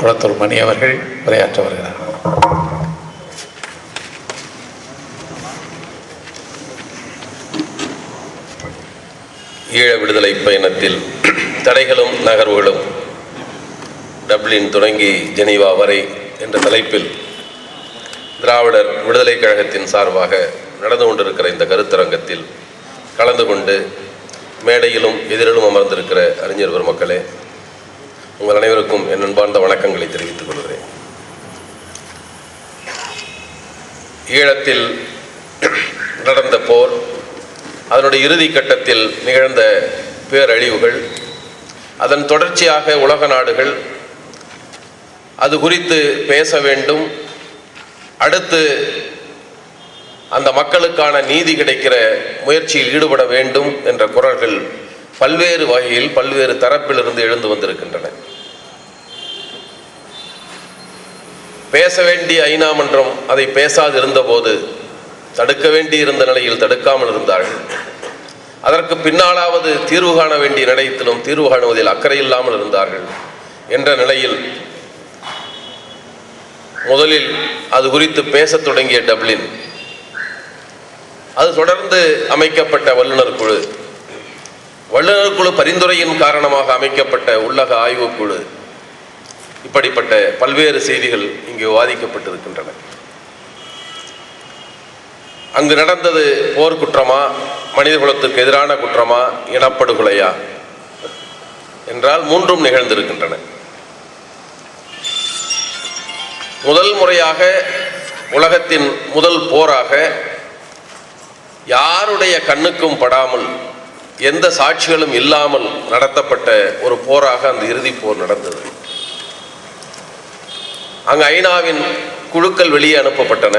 குளத்தூர் மணி அவர்கள் உரையாற்ற வருகிறார். ஈழ விடுதலை பயணத்தில் தடைகளும் நகர்வுகளும் டப்ளின் தொடங்கி ஜெனீவா வரை என்ற தலைப்பில் திராவிடர் விடுதலை கழகத்தின் சார்பாக நடந்து கொண்டிருக்கிற இந்த கருத்தரங்கத்தில் கலந்து கொண்டு மேடையிலும் எதிரிலும் அமர்ந்திருக்கிற அறிஞர் பெருமக்களே உங்கள் அனைவருக்கும் என் அன்பார்ந்த வணக்கங்களை தெரிவித்துக் கொள்கிறேன். ஈழத்தில் நடந்த போர் அதனுடைய இறுதி கட்டத்தில் நிகழ்ந்த பேரழிவுகள் அதன் தொடர்ச்சியாக உலக நாடுகள் அது குறித்து பேச வேண்டும் அடுத்து அந்த மக்களுக்கான நீதி கிடைக்கிற முயற்சியில் ஈடுபட வேண்டும் என்ற குரல்கள் பல்வேறு வகையில் பல்வேறு தரப்பிலிருந்து எழுந்து வந்திருக்கின்றன. பேச வேண்டிய ஐநா மன்றம் அதை பேசாது இருந்தபோது தடுக்க வேண்டி இருந்த நிலையில் தடுக்காமல் இருந்தார்கள். அதற்கு பின்னாலாவது தீர்வு காண வேண்டிய நிலையத்திலும் தீர்வு காணுவதில் அக்கறை இல்லாமல் இருந்தார்கள் என்ற நிலையில் முதலில் அது குறித்து பேசத் தொடங்கிய டப்ளின். அது தொடர்ந்து அமைக்கப்பட்ட வல்லுநர் குழு. வல்லுநர் குழு பரிந்துரையின் காரணமாக அமைக்கப்பட்ட உள்ளக ஆய்வுக்குழு இப்படிப்பட்ட பல்வேறு செய்திகள் இங்கு விவாதிக்கப்பட்டிருக்கின்றன அங்கு நடந்தது போர் குற்றமா மனித குலத்துக்கு எதிரான குற்றமா இனப்படுகொலையா என்றால் மூன்றும் நிகழ்ந்திருக்கின்றன. முதல் முறையாக உலகத்தின் முதல் போராக யாருடைய கண்ணுக்கும் படாமல் எந்த சாட்சிகளும் இல்லாமல் நடத்தப்பட்ட ஒரு போராக அந்த இறுதிப் போர் நடந்தது. அங்கு ஐநாவின் குழுக்கள் வெளியே அனுப்பப்பட்டன.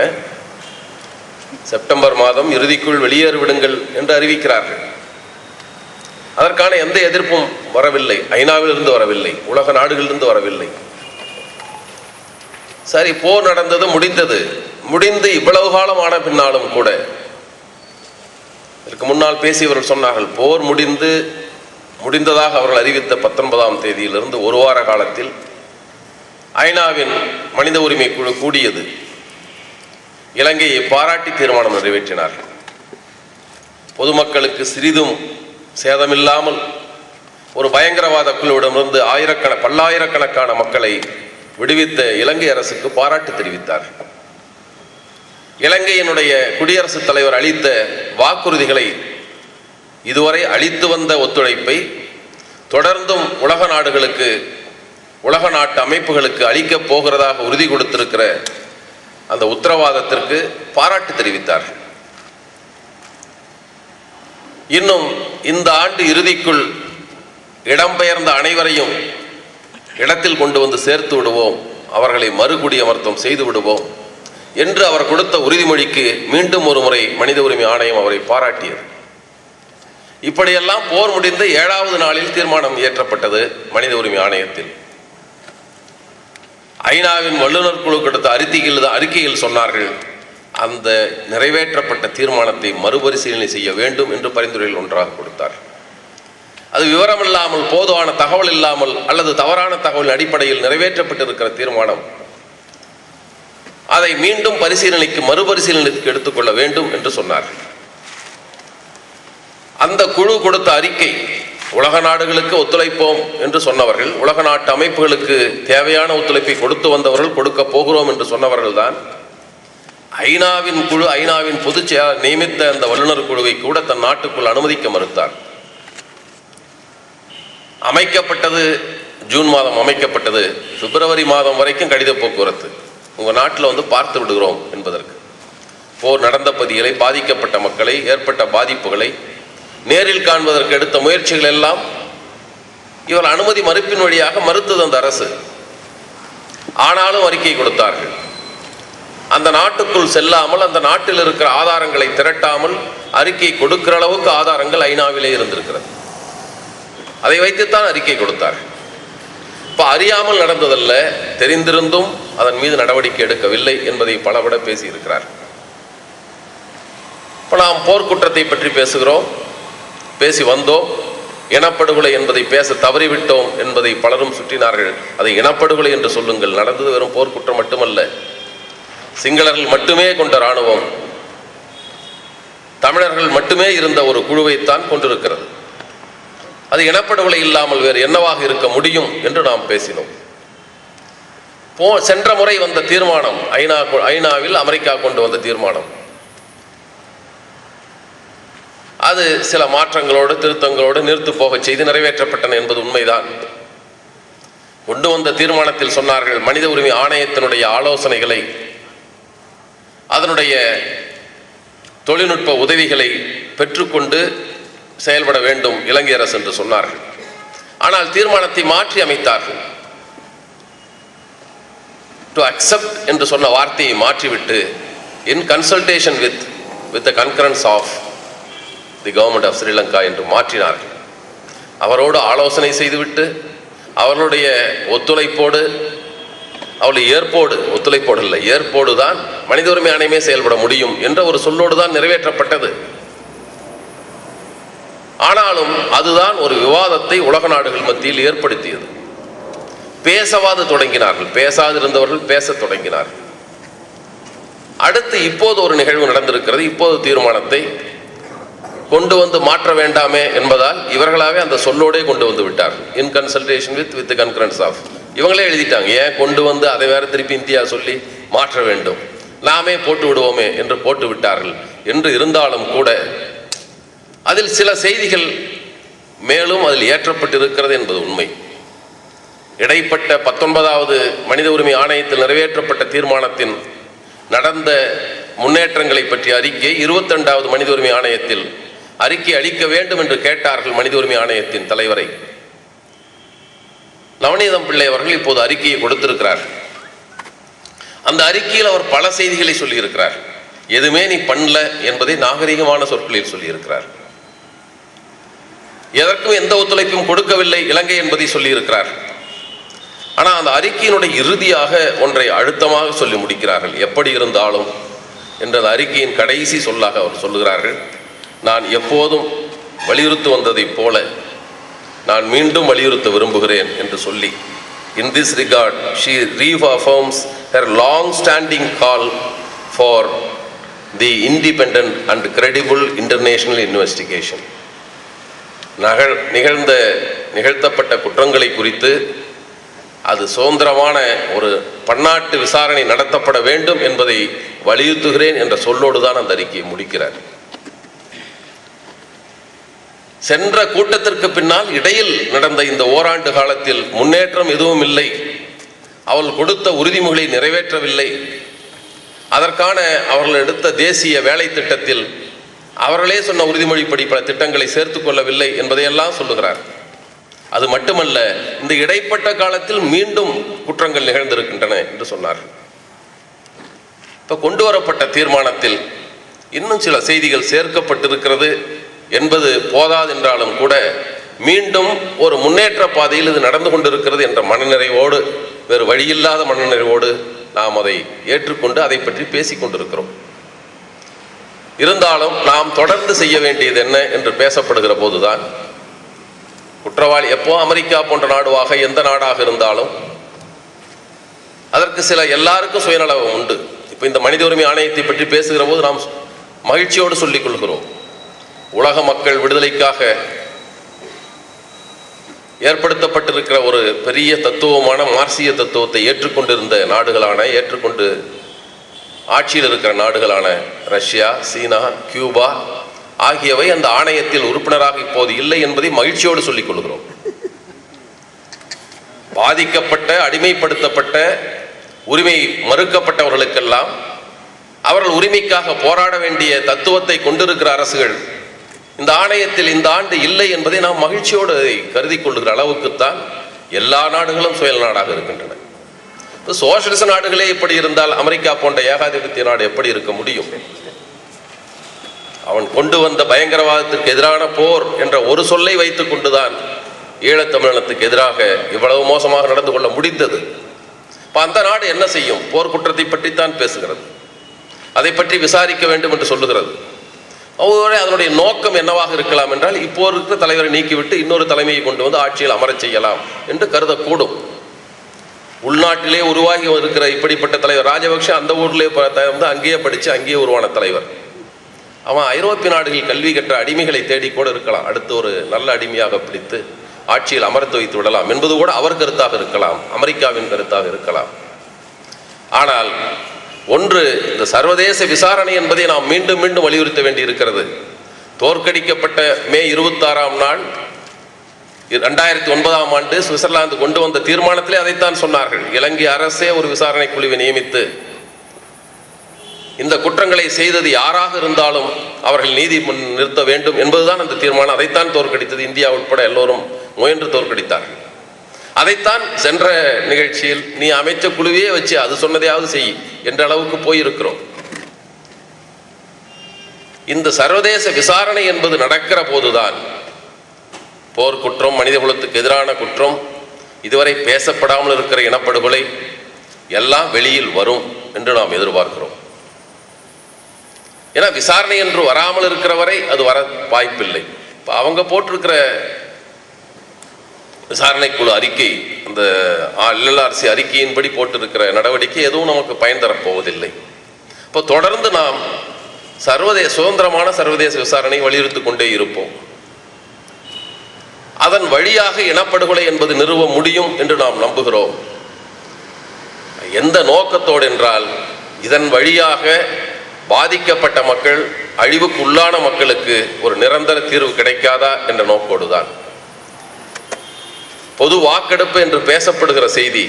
செப்டம்பர் மாதம் இறுதிக்குள் வெளியேறிவிடுங்கள் என்று அறிவிக்கிறார்கள். அதற்கான எந்த எதிர்ப்பும் வரவில்லை. ஐநாவிலிருந்து வரவில்லை. உலக நாடுகளிலிருந்து வரவில்லை. சரி போர் நடந்தது முடிந்தது. முடிந்து இவ்வளவு காலம் ஆன பின்னாலும் கூட இதற்கு முன்னால் பேசியவர்கள் சொன்னார்கள் போர் முடிந்து முடிந்ததாக அவர்கள் அறிவித்த பத்தொன்பதாம் தேதியிலிருந்து ஒரு வார காலத்தில் ஐநாவின் மனித உரிமை குழு கூடியது. இலங்கையை பாராட்டி தீர்மானம் நிறைவேற்றினார்கள். பொதுமக்களுக்கு சிறிதும் சேதமில்லாமல் ஒரு பயங்கரவாத குழுவிடமிருந்து ஆயிரக்கண பல்லாயிரக்கணக்கான மக்களை விடுவித்த இலங்கை அரசுக்கு பாராட்டு தெரிவித்தார்கள். இலங்கையினுடைய குடியரசுத் தலைவர் அளித்த வாக்குறுதிகளை இதுவரை அளித்து வந்த ஒத்துழைப்பை தொடர்ந்தும் உலக நாடுகளுக்கு உலக நாட்டு அமைப்புகளுக்கு அளிக்கப் போகிறதாக உறுதி கொடுத்திருக்கிற அந்த உத்தரவாதத்திற்கு பாராட்டு தெரிவித்தார்கள். இன்னும் இந்த ஆண்டு இறுதிக்குள் இடம்பெயர்ந்த அனைவரையும் இடத்தில் கொண்டு வந்து சேர்த்து விடுவோம். அவர்களை மறுகுடியமர்த்தம் செய்து விடுவோம் என்று அவர் கொடுத்த உறுதிமொழிக்கு மீண்டும் ஒரு முறை மனித உரிமை ஆணையம் அவரை பாராட்டியது. இப்படியெல்லாம் போர் முடிந்த ஏழாவது நாளில் தீர்மானம் இயற்றப்பட்டது மனித உரிமை ஆணையத்தில். ஐநாவின் வல்லுநர் குழு கொடுத்த அறிக்கையில் அறிக்கையில் சொன்னார்கள் அந்த நிறைவேற்றப்பட்ட தீர்மானத்தை மறுபரிசீலனை செய்ய வேண்டும் என்று பரிந்துரையில் ஒன்றாக கொடுத்தார். அது விவரம் இல்லாமல் போதுவான தகவல் இல்லாமல் அல்லது தவறான தகவல் அடிப்படையில் நிறைவேற்றப்பட்டிருக்கிற தீர்மானம். அதை மீண்டும் பரிசீலனைக்கு மறுபரிசீலனைக்கு எடுத்துக்கொள்ள வேண்டும் என்று சொன்னார் அந்த குழு கொடுத்த அறிக்கை உலக நாடுகளுக்கு ஒத்துழைப்போம் என்று சொன்னவர்கள் உலக நாட்டு அமைப்புகளுக்கு தேவையான ஒத்துழைப்பை கொடுத்து வந்தவர்கள் கொடுக்க போகிறோம் என்று சொன்னவர்கள் தான் ஐநாவின் குழு ஐநாவின் பொதுச் செயலாளர் நியமித்த அந்த வல்லுநர் குழுவை கூட தன் நாட்டுக்குள் அனுமதிக்க மறுத்தார். அமைக்கப்பட்டது ஜூன் மாதம் அமைக்கப்பட்டது பிப்ரவரி மாதம் வரைக்கும் கடித போக்குவரத்து. உங்கள் நாட்டில் வந்து பார்த்து விடுகிறோம் என்பதற்கு. போர் நடந்த பகுதிகளை பாதிக்கப்பட்ட மக்களை ஏற்பட்ட பாதிப்புகளை நேரில் காண்பதற்கு எடுத்த முயற்சிகள் எல்லாம் இவர் அனுமதி மறுப்பின் வழியாக மறுத்தது அந்த அரசு. ஆனாலும் அறிக்கை கொடுத்தார்கள். அந்த நாட்டுக்குள் செல்லாமல் அந்த நாட்டில் இருக்கிற ஆதாரங்களை திரட்டாமல் அறிக்கை கொடுக்கிற அளவுக்கு ஆதாரங்கள் ஐநாவிலே இருந்திருக்கிறது. அதை வைத்துத்தான் அறிக்கை கொடுத்தார்கள். இப்போ அறியாமல் நடந்ததல்ல தெரிந்திருந்தும் அதன் மீது நடவடிக்கை எடுக்கவில்லை என்பதை பலவிட பேசியிருக்கிறார் இப்போ நாம் போர்க்குற்றத்தை பற்றி பேசுகிறோம். பேசி வந்தோம். இனப்படுகொலை என்பதை பேச தவறிவிட்டோம் என்பதை பலரும் சுற்றினார்கள். அதை இனப்படுகொலை என்று சொல்லுங்கள். நடந்தது வெறும் போர்க்குற்றம் மட்டுமல்ல. சிங்களர்கள் மட்டுமே கொண்ட இராணுவம். தமிழர்கள் மட்டுமே இருந்த ஒரு குழுவைத்தான் கொண்டிருக்கிறது. அது இனப்படுகொலை இல்லாமல் வேறு என்னவாக இருக்க முடியும் என்று நாம் பேசினோம். போ சென்ற முறை வந்த தீர்மானம் ஐநா கொ- ஐநாவில் அமெரிக்கா கொண்டு வந்த தீர்மானம். அது சில மாற்றங்களோடு திருத்தங்களோடு நிறுத்து போக செய்து நிறைவேற்றப்பட்டன என்பது உண்மைதான். கொண்டு வந்த தீர்மானத்தில் சொன்னார்கள் மனித உரிமை ஆணையத்தினுடைய ஆலோசனைகளை அதனுடைய தொழில்நுட்ப உதவிகளை பெற்றுக்கொண்டு செயல்பட வேண்டும் இலங்கை அரசு என்று சொன்னார்கள். ஆனால் தீர்மானத்தை மாற்றி அமைத்தார்கள். டு அக்செப்ட் என்று சொன்ன வார்த்தையை மாற்றிவிட்டு in consultation with with the concurrence of the government of Sri என்று மாற்றினார்கள். அவரோடு ஆலோசனை செய்துவிட்டு அவர்களுடைய ஒத்துழைப்போடு அவளுடைய ஏற்போடு ஒத்துழைப்போடு இல்லை ஏற்போடு தான் மனித உரிமை ஆணையமே செயல்பட முடியும் என்ற ஒரு சொல்லோடு தான் நிறைவேற்றப்பட்டது. ஆனாலும் அதுதான் ஒரு விவாதத்தை உலக நாடுகள் மத்தியில் ஏற்படுத்தியது. பேசவாது தொடங்கினார்கள் பேசாதிருந்தவர்கள் பேசத் தொடங்கினார்கள். அடுத்து இப்போது ஒரு நிகழ்வு நடந்திருக்கிறது இப்போது தீர்மானத்தை கொண்டு வந்து மாற்ற வேண்டாமே என்பதால் இவர்களாவே அந்த சொல்லோடே கொண்டு வந்து விட்டார். In consultation with with concurrence of இவங்களே எழுதிட்டாங்க ஏன் கொண்டு வந்து அதை வேற திருப்பி இந்தியா சொல்லி மாற்ற வேண்டும்? நாமே போட்டு விடுவோமே என்று போட்டு விட்டார்கள். என்று இருந்தாலும் கூட அதில் சில செய்திகள் மேலும் அதில் ஏற்றப்பட்டிருக்கிறது என்பது உண்மை. இடைப்பட்ட பத்தொன்பதாவது மனித உரிமை ஆணையத்தில் நிறைவேற்றப்பட்ட தீர்மானத்தின் நடந்த முன்னேற்றங்களை பற்றிய அறிக்கை இருபத்திரெண்டாவது மனித உரிமை ஆணையத்தில் அறிக்கை அளிக்க வேண்டும் என்று கேட்டார்கள் மனித உரிமை ஆணையத்தின் தலைவரை. நவநீதம் பிள்ளை அவர்கள் இப்போது அறிக்கையை கொடுத்திருக்கிறார் அந்த அறிக்கையில் அவர் பல செய்திகளை சொல்லியிருக்கிறார். எதுவுமே நீ பண்ணல என்பதை நாகரிகமான சொற்களில் சொல்லியிருக்கிறார். எதற்கும் எந்த ஒத்துழைப்பும் கொடுக்கவில்லை இலங்கை என்பதை சொல்லியிருக்கிறார். ஆனால் அந்த அறிக்கையினுடைய இறுதியாக ஒன்றை அழுத்தமாக சொல்லி முடிக்கிறார்கள். எப்படி இருந்தாலும் என்ற அந்த அறிக்கையின் கடைசி சொல்லாக அவர் சொல்லுகிறார்கள். நான் எப்போதும் வலியுறுத்தி வந்ததைப் போல நான் மீண்டும் வலியுறுத்த விரும்புகிறேன் என்று சொல்லி in this regard she reaffirms her long standing call for the independent and credible international investigation நகழ் நிகழ்ந்த நிகழ்த்தப்பட்ட குற்றங்களை குறித்து அது சுதந்திரமான ஒரு பன்னாட்டு விசாரணை நடத்தப்பட வேண்டும் என்பதை வலியுறுத்துகிறேன் என்ற சொல்லோடு தான் அந்த அறிக்கையை முடிக்கிறார். சென்ற கூட்டத்திற்கு பின்னால் இடையில் நடந்த இந்த ஓராண்டு காலத்தில் முன்னேற்றம் எதுவும் இல்லை. அவள் கொடுத்த உறுதிமொழியை நிறைவேற்றவில்லை. அதற்கான அவர்கள் எடுத்த தேசிய வேலை திட்டத்தில் அவர்களே சொன்ன உறுதிமொழிப்படி பல திட்டங்களை சேர்த்துக்கொள்ளவில்லை என்பதையெல்லாம் சொல்லுகிறார். அது மட்டுமல்ல இந்த இடைப்பட்ட காலத்தில் மீண்டும் குற்றங்கள் நிகழ்ந்திருக்கின்றன என்று சொன்னார். இப்போ கொண்டு வரப்பட்ட தீர்மானத்தில் இன்னும் சில செய்திகள் சேர்க்கப்பட்டிருக்கிறது. என்பது போதாதென்றாலும் கூட மீண்டும் ஒரு முன்னேற்ற பாதையில் இது நடந்து கொண்டிருக்கிறது என்ற மனநிறைவோடு வேறு வழியில்லாத மனநிறைவோடு நாம் அதை ஏற்றுக்கொண்டு அதை பற்றி பேசிக் கொண்டிருக்கிறோம். இருந்தாலும் நாம் தொடர்ந்து செய்ய வேண்டியது என்ன என்று பேசப்படுகிற போதுதான் குற்றவாளி எப்போ அமெரிக்கா போன்ற நாடுவாக எந்த நாடாக இருந்தாலும் அதற்கு சில எல்லாருக்கும் சுயநலம் உண்டு. இப்போ இந்த மனித உரிமை ஆணையத்தை பற்றி பேசுகிற போது நாம் மகிழ்ச்சியோடு சொல்லிக் கொள்கிறோம். உலக மக்கள் விடுதலைக்காக ஏற்படுத்தப்பட்டிருக்கிற ஒரு பெரிய தத்துவமான மார்க்சிய தத்துவத்தை ஏற்றுக்கொண்டிருந்த நாடுகளான ஏற்றுக்கொண்டு ஆட்சியில் இருக்கிற நாடுகளான ரஷ்யா சீனா கியூபா ஆகியவை அந்த ஆணையத்தில் உறுப்பினராக இப்போது இல்லை என்பதை மகிழ்ச்சியோடு சொல்லிக் கொள்கிறோம். பாதிக்கப்பட்ட அடிமைப்படுத்தப்பட்ட உரிமை மறுக்கப்பட்டவர்களுக்கெல்லாம் அவர்கள் உரிமைக்காக போராட வேண்டிய தத்துவத்தை கொண்டிருக்கிற அரசுகள் இந்த ஆணையத்தில் இந்த ஆண்டு இல்லை என்பதை நாம் மகிழ்ச்சியோடு கருதி கொள்ளுகிற அளவுக்குத்தான் எல்லா நாடுகளும் சுயல் நாடாக இருக்கின்றன. இப்போ சோசியலிச நாடுகளே இப்படி இருந்தால் அமெரிக்கா போன்ற ஏகாதிபத்திய நாடு எப்படி இருக்க முடியும்? அவன் கொண்டு வந்த பயங்கரவாதத்திற்கு எதிரான போர் என்ற ஒரு சொல்லை வைத்துக் கொண்டுதான் ஈழத்தமிழனத்துக்கு எதிராக இவ்வளவு மோசமாக நடந்து கொள்ள முடிந்தது. இப்போ அந்த நாடு என்ன செய்யும்? போர்க்குற்றத்தை பற்றித்தான் பேசுகிறது. அதை பற்றி விசாரிக்க வேண்டும் என்று சொல்லுகிறது. ஒருவேளை அதனுடைய நோக்கம் என்னவாக இருக்கலாம் என்றால் இப்போ இருக்கிற தலைவரை நீக்கிவிட்டு இன்னொரு தலைமையை கொண்டு வந்து ஆட்சியில் அமரச் செய்யலாம் என்று கருதக்கூடும். உள்நாட்டிலே உருவாகி இருக்கிற இப்படிப்பட்ட தலைவர் ராஜபக்ஷ அந்த ஊர்லேயே வந்து அங்கேயே படித்து அங்கேயே உருவான தலைவர். அவன் ஐரோப்பிய நாடுகளில் கல்வி கற்ற அடிமைகளை தேடிக்கூட இருக்கலாம். அடுத்து ஒரு நல்ல அடிமையாக பிடித்து ஆட்சியில் அமர்த்து வைத்து விடலாம் என்பது கூட அவர் கருத்தாக இருக்கலாம். அமெரிக்காவின் கருத்தாக இருக்கலாம். ஆனால் ஒன்று இந்த சர்வதேச விசாரணை என்பதை நாம் மீண்டும் மீண்டும் வலியுறுத்த வேண்டி இருக்கிறது தோற்கடிக்கப்பட்ட மே இருபத்தாறாம் நாள் ரெண்டாயிரத்தி ஒன்பதாம் ஆண்டு சுவிட்சர்லாந்து கொண்டு வந்த தீர்மானத்திலே அதைத்தான் சொன்னார்கள். இலங்கை அரசே ஒரு விசாரணை குழுவை நியமித்து இந்த குற்றங்களை செய்தது யாராக இருந்தாலும் அவர்கள் நீதி முன் நிறுத்த வேண்டும் என்பதுதான் அந்த தீர்மானம். அதைத்தான் தோற்கடித்தது இந்தியா உட்பட எல்லோரும் முயன்று தோற்கடித்தார்கள். அதைத்தான் சென்ற நிகழ்ச்சியில் நீ அமைச்ச குழுவையே வச்சு அது சொன்னதையாவது செய் என்ற அளவுக்கு போயிருக்கிறோம். இந்த சர்வதேச விசாரணை என்பது நடக்கிற போதுதான் போர்க்குற்றம் மனித குலத்துக்கு எதிரான குற்றம் இதுவரை பேசப்படாமல் இருக்கிற இனப்படுகொலை எல்லாம் வெளியில் வரும் என்று நாம் எதிர்பார்க்கிறோம். ஏன்னா விசாரணை என்று வராமல் இருக்கிற வரை அது வர வாய்ப்பில்லை. இப்போ அவங்க போட்டிருக்கிற விசாரணை குழு அறிக்கை அந்த எல்எல்ஆர்சி அறிக்கையின்படி போட்டிருக்கிற நடவடிக்கை எதுவும் நமக்கு பயன் தரப்போவதில்லை இப்போ தொடர்ந்து நாம் சர்வதேச சுதந்திரமான சர்வதேச விசாரணை வலியுறுத்தி கொண்டே இருப்போம். அதன் வழியாக இனப்படுகொலை என்பது நிறுவ முடியும் என்று நாம் நம்புகிறோம். எந்த நோக்கத்தோடு என்றால் இதன் வழியாக பாதிக்கப்பட்ட மக்கள் அழிவுக்கு உள்ளான மக்களுக்கு ஒரு நிரந்தர தீர்வு கிடைக்காதா என்ற நோக்கோடுதான். பொது வாக்கெடுப்பு என்று பேசப்படுகிற செய்தி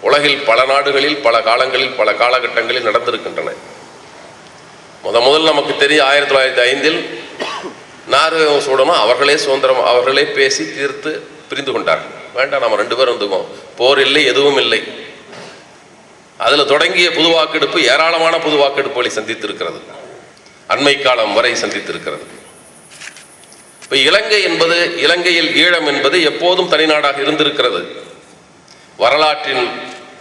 உலகில் பல நாடுகளில் பல காலங்களில் பல காலகட்டங்களில் நடந்திருக்கின்றன. முத முதல் நமக்கு தெரியும் ஆயிரத்தி தொள்ளாயிரத்தி ஐந்தில் நார்வே சூடனும் அவர்களே சுதந்திரம் அவர்களே பேசி தீர்த்து பிரிந்து கொண்டார்கள். வேண்டாம் நம்ம ரெண்டு பேரும் இருந்துக்கோம் போர் இல்லை எதுவும் இல்லை. அதில் தொடங்கிய புது வாக்கெடுப்பு ஏராளமான புது வாக்கெடுப்புகளை சந்தித்திருக்கிறது. அண்மை காலம் வரை சந்தித்திருக்கிறது. இப்போ இலங்கை என்பது இலங்கையில் ஈழம் என்பது எப்போதும் தனிநாடாக இருந்திருக்கிறது. வரலாற்றின்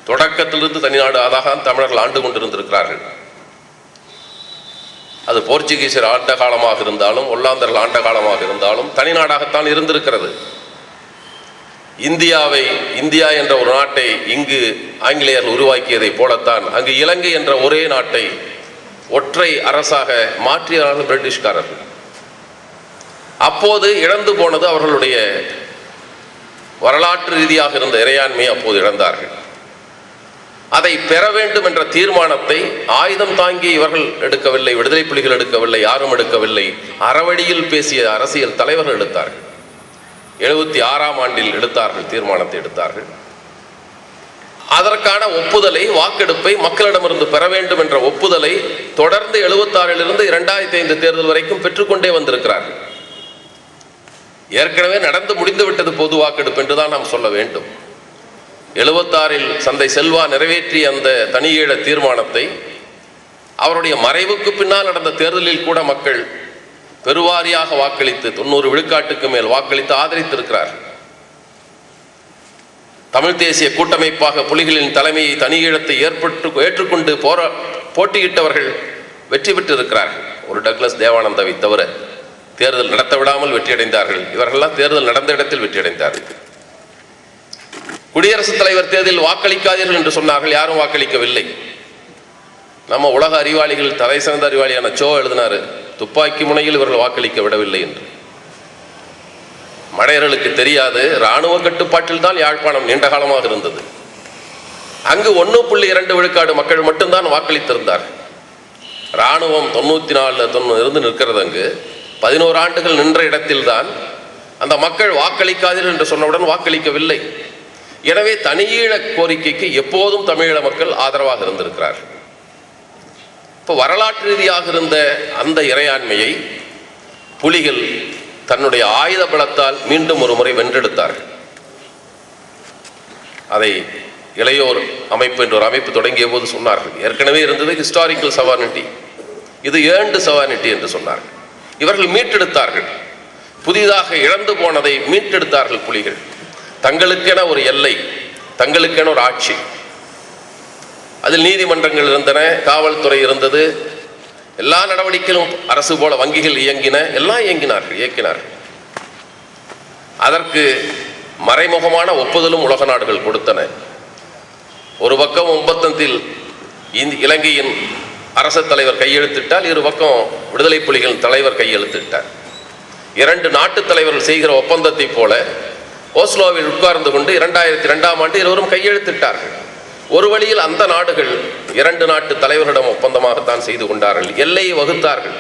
தொடக்கத்திலிருந்து தனிநாடு அதாக தமிழர்கள் ஆண்டு கொண்டிருந்திருக்கிறார்கள். அது போர்ச்சுகீசர் ஆண்ட காலமாக இருந்தாலும் ஒல்லாந்தர்கள் ஆண்ட காலமாக இருந்தாலும் தனிநாடாகத்தான் இருந்திருக்கிறது. இந்தியாவை இந்தியா என்ற ஒரு நாட்டை இங்கு ஆங்கிலேயர்கள் உருவாக்கியதை போலத்தான் அங்கு இலங்கை என்ற ஒரே நாட்டை ஒற்றை அரசாக மாற்றியார்கள் பிரிட்டிஷ்காரர்கள். அப்போது இழந்து போனது அவர்களுடைய வரலாற்று ரீதியாக இருந்த இறையாண்மையை அப்போது இழந்தார்கள். அதை பெற வேண்டும் என்ற தீர்மானத்தை ஆயுதம் தாங்கி இவர்கள் எடுக்கவில்லை விடுதலை புலிகள் எடுக்கவில்லை யாரும் எடுக்கவில்லை. அறவழியில் பேசிய அரசியல் தலைவர்கள் எடுத்தார்கள். எழுபத்தி ஆறாம் ஆண்டில் எடுத்தார்கள் தீர்மானத்தை எடுத்தார்கள். அதற்கான ஒப்புதலை வாக்கெடுப்பை மக்களிடமிருந்து பெற வேண்டும் என்ற ஒப்புதலை தொடர்ந்து எழுபத்தாறிலிருந்து இரண்டாயிரத்தி ஐந்து தேர்தல் வரைக்கும் பெற்றுக்கொண்டே வந்திருக்கிறார்கள். ஏற்கனவே நடந்து முடிந்துவிட்டது பொது வாக்கெடுப்பு என்றுதான் நாம் சொல்ல வேண்டும். எழுபத்தாறில் சந்தை செல்வா நிறைவேற்றிய அந்த தனியீழ தீர்மானத்தை அவருடைய மறைவுக்கு பின்னால் நடந்த தேர்தலில் கூட மக்கள் பெருவாரியாக வாக்களித்து தொண்ணூறு விழுக்காட்டுக்கு மேல் வாக்களித்து ஆதரித்திருக்கிறார். தமிழ் தேசிய கூட்டமைப்பாக புலிகளின் தலைமையை தனியீழத்தை ஏற்பட்டு ஏற்றுக்கொண்டு போரா போட்டியிட்டவர்கள் வெற்றி பெற்றிருக்கிறார்கள். ஒரு டக்ளஸ் தேவானந்தாவை தவிர தேர்தல் நடத்த விடாமல் வெற்றியடைந்தார்கள். இவர்கள்லாம் தேர்தல் நடந்த இடத்தில் வெற்றியடைந்தார்கள். குடியரசுத் தலைவர் தேர்தலில் வாக்களிக்காதீர்கள் என்று சொன்னார்கள். யாரும் வாக்களிக்கவில்லை. நம்ம உலக அறிவாளிகள் தலை சிறந்த அறிவாளியான சோ எழுதினாரு துப்பாக்கி முனையில் இவர்கள் வாக்களிக்க விடவில்லை என்று. மடையர்களுக்கு தெரியாது இராணுவ கட்டுப்பாட்டில் தான் யாழ்ப்பாணம் நீண்ட காலமாக இருந்தது. அங்கு ஒன்று புள்ளி இரண்டு விழுக்காடு மக்கள் மட்டும்தான் வாக்களித்திருந்தார் இராணுவம் தொண்ணூற்றி நாலு தொண்ணூறு இருந்து நிற்கிறது அங்கு. பதினோரு ஆண்டுகள் நின்ற இடத்தில்தான் அந்த மக்கள் வாக்களிக்காதீர்கள் என்று சொன்னவுடன் வாக்களிக்கவில்லை. எனவே தனியீழ கோரிக்கைக்கு எப்போதும் தமிழீழ மக்கள் ஆதரவாக இருந்திருக்கிறார்கள். இப்போ வரலாற்று ரீதியாக இருந்த அந்த இறையாண்மையை புலிகள் தன்னுடைய ஆயுத பலத்தால் மீண்டும் ஒரு முறை வென்றெடுத்தார்கள். அதை இளையோர் அமைப்பு என்ற ஒரு அமைப்பு தொடங்கிய போது சொன்னார்கள். ஏற்கனவே இருந்தது ஹிஸ்டாரிக்கல் சவானிட்டி இது ஏண்டு சவானிட்டி என்று சொன்னார்கள். இவர்கள் மீட்டெடுத்தார்கள். புதிதாக இழந்து போனதை மீட்டெடுத்தார்கள் புலிகள். தங்களுக்கென ஒரு எல்லை தங்களுக்கென ஒரு ஆட்சி. அதில் நீதிமன்றங்கள் இருந்தன காவல்துறை இருந்தது. எல்லா நடவடிக்கைகளும் அரசு போல வங்கிகள் இயங்கின எல்லாம் இயங்கினார்கள் இயக்கினார்கள். அதற்கு மறைமுகமான ஒப்புதலும் உலக நாடுகள் கொடுத்தன. ஒரு பக்கம் ஒப்பந்தத்தில் இலங்கையின் அரச தலைவர் கையெழுத்திட்டால் இரு பக்கம் விடுதலை புலிகள் தலைவர் கையெழுத்திட்டார். இரண்டு நாட்டு தலைவர்கள் செய்கிற ஒப்பந்தத்தைப் போல ஓஸ்லோவில் உட்கார்ந்து கொண்டு இரண்டாயிரத்தி ரெண்டாம் ஆண்டு இருவரும் கையெழுத்திட்டார்கள். ஒரு வழியில் அந்த நாடுகள் இரண்டு நாட்டு தலைவர்களிடம் ஒப்பந்தமாகத்தான் செய்து கொண்டார்கள். எல்லையை வகுத்தார்கள்.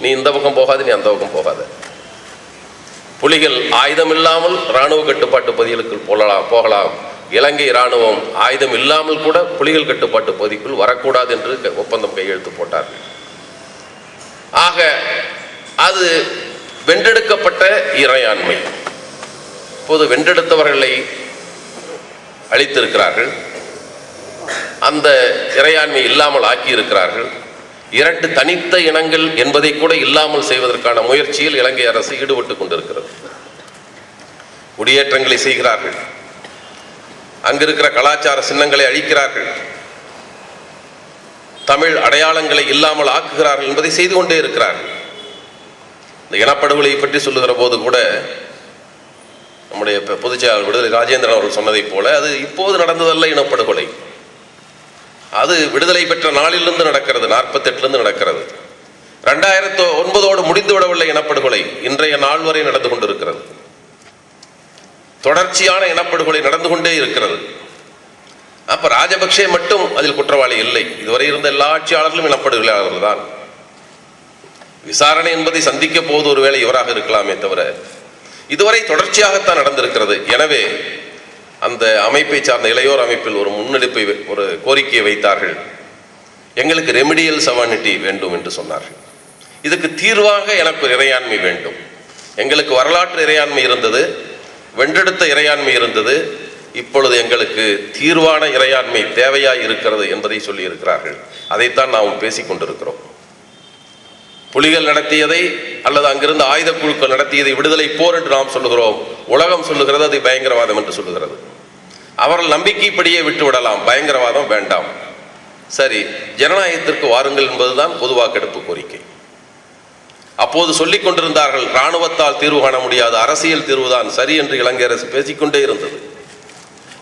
நீ இந்த பக்கம் போகாது நீ அந்த பக்கம் போகாத. புலிகள் ஆயுதம் இல்லாமல் இராணுவ கட்டுப்பாட்டு பகுதிகளுக்கு போகலாம் போகலாம். இலங்கை இராணுவம் ஆயுதம் இல்லாமல் கூட புலிகள் கட்டுப்பாட்டு பகுதிக்குள் வரக்கூடாது என்று ஒப்பந்தம் கையெழுத்து போட்டார்கள். ஆக அது வென்றெடுக்கப்பட்ட இறையாண்மை. இப்போது வென்றெடுத்தவர்களை அழித்திருக்கிறார்கள். அந்த இறையாண்மை இல்லாமல் ஆக்கியிருக்கிறார்கள். இரண்டு தனித்த இனங்கள் என்பதை கூட இல்லாமல் செய்வதற்கான முயற்சியில் இலங்கை அரசு ஈடுபட்டு கொண்டிருக்கிறது. குடியேற்றங்களை செய்கிறார்கள். அங்கிருக்கிற கலாச்சார சின்னங்களை அழிக்கிறார்கள். தமிழ் அடையாளங்களை இல்லாமல் ஆக்குகிறார்கள் என்பதை செய்து கொண்டே இருக்கிறார்கள். இந்த இனப்படுகொலை பற்றி சொல்லுகிற போது கூட நம்முடைய இப்ப பொதுச் செயலாளர் விடுதலை ராஜேந்திரன் அவர்கள் சொன்னதைப் போல அது இப்போது நடந்ததல்ல இனப்படுகொலை. அது விடுதலை பெற்ற நாளிலிருந்து நடக்கிறது நாற்பத்தெட்டுலேருந்து நடக்கிறது. ரெண்டாயிரத்து ஒன்பதோடு முடிந்து விடவில்லை இனப்படுகொலை. இன்றைய நாள் வரை நடந்து கொண்டிருக்கிறது. தொடர்ச்சியான இனப்படுகொலை நடந்து கொண்டே இருக்கிறது. அப்ப ராஜபக்சே மட்டும் அதில் குற்றவாளி இல்லை. இதுவரை இருந்த எல்லா ஆட்சியாளர்களும் இனப்படுகொலையாளர்கள் தான். விசாரணை என்பதை சந்திக்க போவது ஒருவேளை இவராக இருக்கலாமே தவிர இதுவரை தொடர்ச்சியாகத்தான் நடந்திருக்கிறது. எனவே அந்த அமைப்பை சார்ந்த இளையோர் அமைப்பில் ஒரு முன்னெடுப்பை ஒரு கோரிக்கையை வைத்தார்கள். எங்களுக்கு ரெமிடியல் சவானிட்டி வேண்டும் என்று சொன்னார்கள். இதுக்கு தீர்வாக எனக்கு இறையாண்மை வேண்டும். எங்களுக்கு வரலாற்று இறையாண்மை இருந்தது. வென்றெடுத்த இறையாண்மை இருந்தது. இப்பொழுது எங்களுக்கு தீர்வான இறையாண்மை தேவையாக இருக்கிறது என்பதை சொல்லியிருக்கிறார்கள். அதைத்தான் நாம் பேசிக் கொண்டிருக்கிறோம். புலிகள் நடத்தியதை அல்லது அங்கிருந்து ஆயுத குழுக்கள் நடத்தியதை விடுதலை போர் என்று நாம் சொல்லுகிறோம். உலகம் சொல்லுகிறது அது பயங்கரவாதம் என்று சொல்லுகிறது. அவர்கள் நம்பிக்கைப்படியே விட்டு விடலாம். பயங்கரவாதம் வேண்டாம். சரி ஜனநாயகத்திற்கு வாருங்கள் என்பதுதான் பொதுவாக கெடுப்பு கோரிக்கை. அப்போது சொல்லிக் கொண்டிருந்தார்கள் இராணுவத்தால் தீர்வு காண முடியாது அரசியல் தீர்வுதான் சரி என்று இலங்கை அரசு பேசிக்கொண்டே இருந்தது.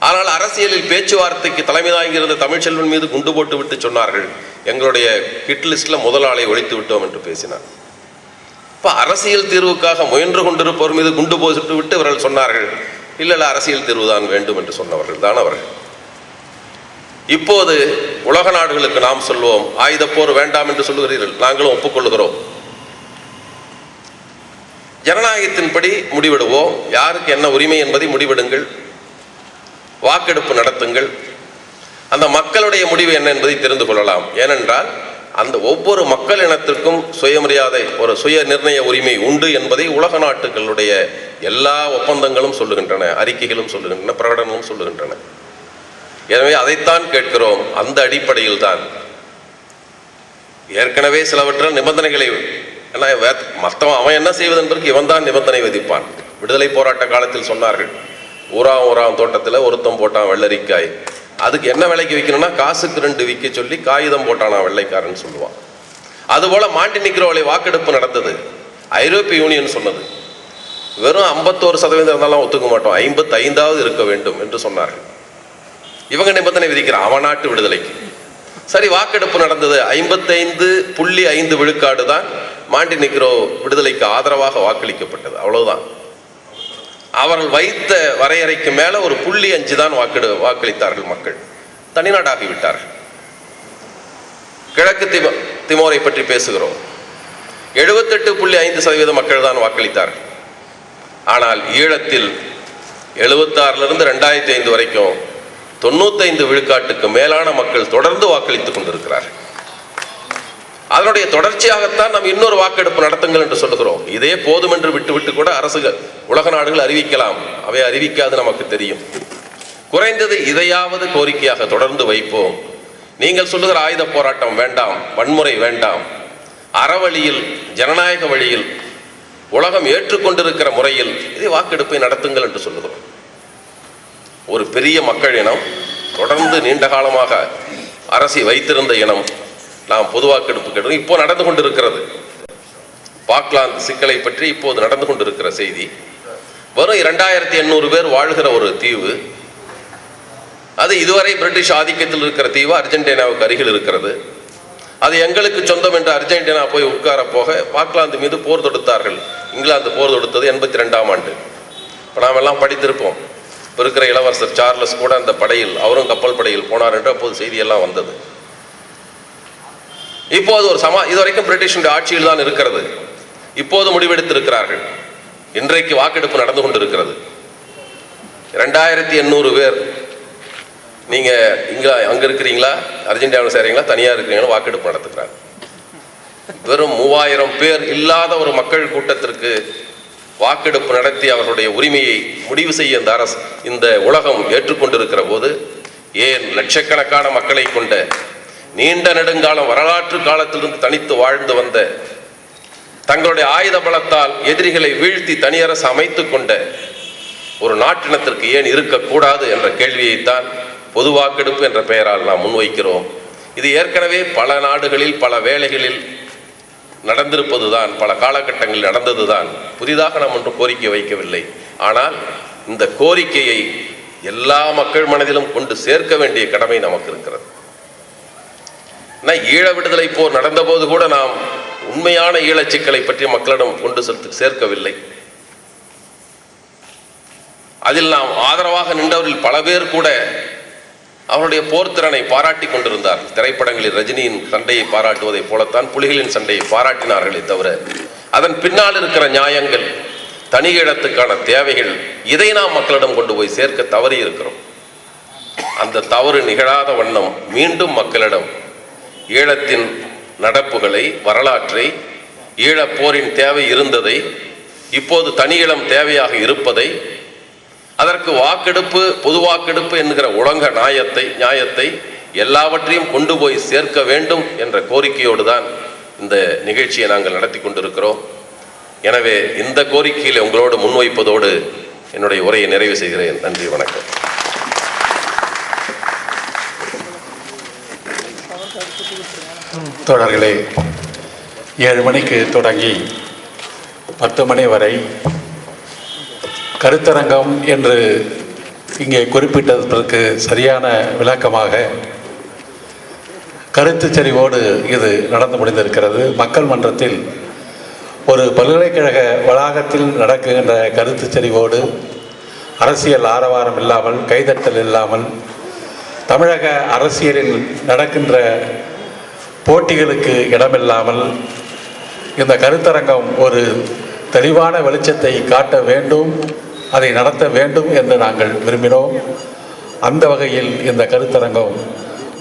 ஆனால் அரசியலில் பேச்சுவார்த்தைக்கு தலைமை தாங்கியிருந்த தமிழ்ச்செல்வன் மீது குண்டு போட்டு விட்டு சொன்னார்கள் எங்களுடைய ஹிட் லிஸ்டில் முதல் ஆளை ஒழித்து விட்டோம் என்று பேசினார். இப்போ அரசியல் தீர்வுக்காக முயன்று கொண்டிருப்பவர் மீது குண்டு போட்டு விட்டு இவர்கள் சொன்னார்கள் இல்லை அரசியல் தீர்வு தான் வேண்டும் என்று சொன்னவர்கள் தான் அவர்கள். இப்போது உலக நாடுகளுக்கு நாம் சொல்வோம் ஆயுதப்போர் வேண்டாம் என்று சொல்லுகிறீர்கள் நாங்களும் ஒப்புக்கொள்கிறோம் ஜனநாயகத்தின்படி முடிவெடுவோம். யாருக்கு என்ன உரிமை என்பதை முடிவெடுங்கள். வாக்கெடுப்பு நடத்துங்கள். அந்த மக்களுடைய முடிவு என்ன என்பதை தெரிந்து கொள்ளலாம். ஏனென்றால் அந்த ஒவ்வொரு மக்கள் இனத்திற்கும் சுயமரியாதை ஒரு சுய நிர்ணய உரிமை உண்டு என்பதை உலக நாட்டுகளுடைய எல்லா ஒப்பந்தங்களும் சொல்லுகின்றன. அறிக்கைகளும் சொல்லுகின்றன. பிரகடனமும் சொல்லுகின்றன. எனவே அதைத்தான் கேட்கிறோம். அந்த அடிப்படையில் தான் ஏற்கனவே சிலவற்றில் நிபந்தனைகளை ஏன்னா வே- அவன் என்ன செய்வது என்பதற்கு இவன் தான் நிபந்தனை விதிப்பான். விடுதலை போராட்ட காலத்தில் சொன்னார்கள் ஊராம் ஊராம் தோட்டத்தில் ஒருத்தம் போட்டான் வெள்ளரிக்காய். அதுக்கு என்ன விலைக்கு விற்கணும்னா காசுக்கு ரெண்டு விற்க சொல்லி காகிதம் போட்டானா வெள்ளைக்காரன் சொல்லுவான். அதுபோல் மாண்டி நிக்கிறவளை வாக்கெடுப்பு நடந்தது. ஐரோப்பிய யூனியன் சொன்னது வெறும் ஐம்பத்தோரு சதவீதம் இருந்தாலும் ஒத்துக்க மாட்டோம். ஐம்பத்தி ஐந்தாவது இருக்க வேண்டும் என்று சொன்னார்கள். இவங்க நிபந்தனை விதிக்கிறான் அவன் நாட்டு விடுதலைக்கு. சரி வாக்கெடுப்பு நடந்தது. ஐம்பத்தைந்து புள்ளி ஐந்து விழுக்காடு தான் மாண்டி விடுதலைக்கு ஆதரவாக வாக்களிக்கப்பட்டது. அவ்வளவுதான். அவர்கள் வைத்த வரையறைக்கு மேல ஒரு புள்ளி அஞ்சு தான் வாக்கெடு வாக்களித்தார்கள் மக்கள். தனிநாடாகிவிட்டார்கள். கிழக்கு திமோ திமோரை பற்றி பேசுகிறோம். எழுபத்தெட்டு புள்ளி ஐந்து சதவீத மக்கள் தான் வாக்களித்தார்கள். ஆனால் ஈழத்தில் எழுபத்தாறிலிருந்து ரெண்டாயிரத்தி ஐந்து வரைக்கும் தொண்ணூத்தைந்து விழுக்காட்டுக்கு மேலான மக்கள் தொடர்ந்து வாக்களித்துக் கொண்டிருக்கிறார்கள். அதனுடைய தொடர்ச்சியாகத்தான் நாம் இன்னொரு வாக்கெடுப்பு நடத்துங்கள் என்று சொல்லுகிறோம். இதே போதும் என்று விட்டுவிட்டு கூட அரசுகள் உலக நாடுகள் அறிவிக்கலாம். அவை அறிவிக்காது நமக்கு தெரியும். குறைந்தது இதையாவது கோரிக்கையாக தொடர்ந்து வைப்போம். நீங்கள் சொல்லுகிற ஆயுத போராட்டம் வேண்டாம் வன்முறை வேண்டாம். அறவழியில் ஜனநாயக வழியில் உலகம் ஏற்றுக்கொண்டிருக்கிற முறையில் இதை வாக்கெடுப்பை நடத்துங்கள் என்று சொல்லுகிறோம். ஒரு பெரிய மக்கள் இனம் தொடர்ந்து நீண்ட காலமாக அரசி வைத்திருந்த இனம் நாம் பொது வாக்கெடுப்பு கேட்டோம் இப்போ நடந்து கொண்டிருக்கிறது. பாக்லாந்து சிக்கலை பற்றி இப்போது நடந்து கொண்டிருக்கிற செய்தி. வெறும் இரண்டாயிரத்தி எண்ணூறு பேர் வாழ்கிற ஒரு தீவு. அது இதுவரை பிரிட்டிஷ் ஆதிக்கத்தில் இருக்கிற தீவு அர்ஜென்டினாவுக்கு அருகில் இருக்கிறது. அது எங்களுக்கு சொந்தம் என்று அர்ஜென்டினா போய் உட்கார போக பாக்லாந்து மீது போர் தொடுத்தார்கள். இங்கிலாந்து போர் தொடுத்தது எண்பத்தி ரெண்டாம் ஆண்டு. இப்போ நாம் எல்லாம் படித்திருப்போம். இப்போ இருக்கிற இளவரசர் சார்லஸ் கூட அந்த படையில் அவரும் கப்பல் படையில் போனார் என்று அப்போது செய்தியெல்லாம் வந்தது. இப்போது ஒரு சமா இதுவரைக்கும் பிரிட்டிஷுடைய ஆட்சியில் தான் இருக்கிறது. இப்போது முடிவெடுத்திருக்கிறார்கள். இன்றைக்கு வாக்கெடுப்பு நடந்து கொண்டிருக்கிறது. ரெண்டாயிரத்தி எண்ணூறு பேர் நீங்க இங்க அங்க இருக்கிறீங்களா? அர்ஜென்டினாவில் சேரீங்களா? தனியா இருக்கிறீங்களா? வாக்கெடுப்பு நடத்துக்கிறாங்க வெறும் மூவாயிரம் பேர் இல்லாத ஒரு மக்கள் கூட்டத்திற்கு வாக்கெடுப்பு நடத்தி அவர்களுடைய உரிமையை முடிவு செய்ய இந்த அரசு இந்த உலகம் ஏற்றுக்கொண்டிருக்கிற போது ஏன் லட்சக்கணக்கான மக்களை கொண்ட நீண்ட நெடுங்காலம் வரலாற்று காலத்திலிருந்து தனித்து வாழ்ந்து வந்த தங்களுடைய ஆயுத பலத்தால் எதிரிகளை வீழ்த்தி தனியரசு அமைத்து கொண்ட ஒரு நாட்டினத்திற்கு ஏன் இருக்கக்கூடாது என்ற கேள்வியைத்தான் பொது வாக்கெடுப்பு என்ற பெயரால் நாம் முன்வைக்கிறோம். இது ஏற்கனவே பல நாடுகளில் பல வேலைகளில் நடந்திருப்பதுதான் பல காலகட்டங்களில் நடந்ததுதான். புதிதாக நாம் ஒன்றும் கோரிக்கை வைக்கவில்லை. ஆனால் இந்த கோரிக்கையை எல்லா மக்கள் மனதிலும் கொண்டு சேர்க்க வேண்டிய கடமை நமக்கு இருக்கிறது. நான் ஈழ விடுதலை போர் நடந்தபோது கூட நாம் உண்மையான ஈழச் சிக்கலை பற்றி மக்களிடம் கொண்டு செலுத்து சேர்க்கவில்லை. அதில் நாம் ஆதரவாக நின்றவரில் பல பேர் கூட அவருடைய போர்த்திறனை பாராட்டி கொண்டிருந்தார். திரைப்படங்களில் ரஜினியின் சண்டையை பாராட்டுவதைப் போலத்தான் புலிகளின் சண்டையை பாராட்டினார்களே தவிர அதன் பின்னால் இருக்கிற நியாயங்கள் தனி இடத்துக்கான தேவைகள் இதை நாம் மக்களிடம் கொண்டு போய் சேர்க்க தவறி இருக்கிறோம் அந்த தவறு நிகழாத வண்ணம் மீண்டும் மக்களிடம் ஈழத்தின் நடப்புகளை வரலாற்றை ஈழப்போரின் தேவை இருந்ததை இப்போது தனியிடம் தேவையாக இருப்பதை அதற்கு வாக்கெடுப்பு பொது வாக்கெடுப்பு என்கிற உலக நியாயத்தை நியாயத்தை எல்லாவற்றையும் கொண்டு போய் சேர்க்க வேண்டும் என்ற கோரிக்கையோடு தான் இந்த நிகழ்ச்சியை நாங்கள் நடத்தி கொண்டிருக்கிறோம். எனவே இந்த கோரிக்கையில் உங்களோடு முன்வைப்பதோடு என்னுடைய உரையை நிறைவு செய்கிறேன். நன்றி வணக்கம். தோழர்களே ஏழு மணிக்கு தொடங்கி பத்து மணி வரை கருத்தரங்கம் என்று இங்கே குறிப்பிட்டதற்கு சரியான விளக்கமாக கருத்து செறிவோடு இது நடந்து முடிந்திருக்கிறது. மக்கள் மன்றத்தில் ஒரு பல்கலைக்கழக வளாகத்தில் நடக்குகின்ற கருத்து செறிவோடு அரசியல் ஆரவாரம் இல்லாமல் கைதட்டல் இல்லாமல் தமிழக அரசியலில் நடக்கின்ற போட்டிகளுக்கு இடமில்லாமல் இந்த கருத்தரங்கம் ஒரு தெளிவான வெளிச்சத்தை காட்ட வேண்டும் அதை நடத்த வேண்டும் என்று நாங்கள் விரும்பினோம். அந்த வகையில் இந்த கருத்தரங்கம்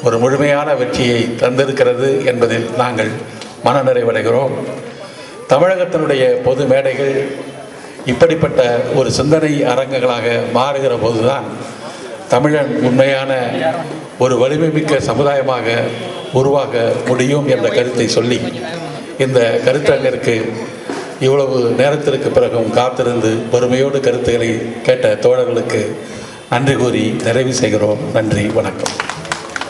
ஒரு முழுமையான வெற்றியை தந்திருக்கிறது என்பதில் நாங்கள் மனநிறைவடைகிறோம். தமிழகத்தினுடைய பொது மேடைகள் இப்படிப்பட்ட ஒரு சிந்தனை அரங்குகளாக மாறுகிற போதுதான் தமிழன் உண்மையான ஒரு வலிமைமிக்க சமுதாயமாக உருவாக முடியும் என்ற கருத்தை சொல்லி இந்த கருத்தரங்கிற்கு இவ்வளவு நேரத்திற்கு பிறகும் காத்திருந்து பொறுமையோடு கருத்துக்களை கேட்ட தோழர்களுக்கு நன்றி கூறி நிறைவு செய்கிறோம். நன்றி வணக்கம்.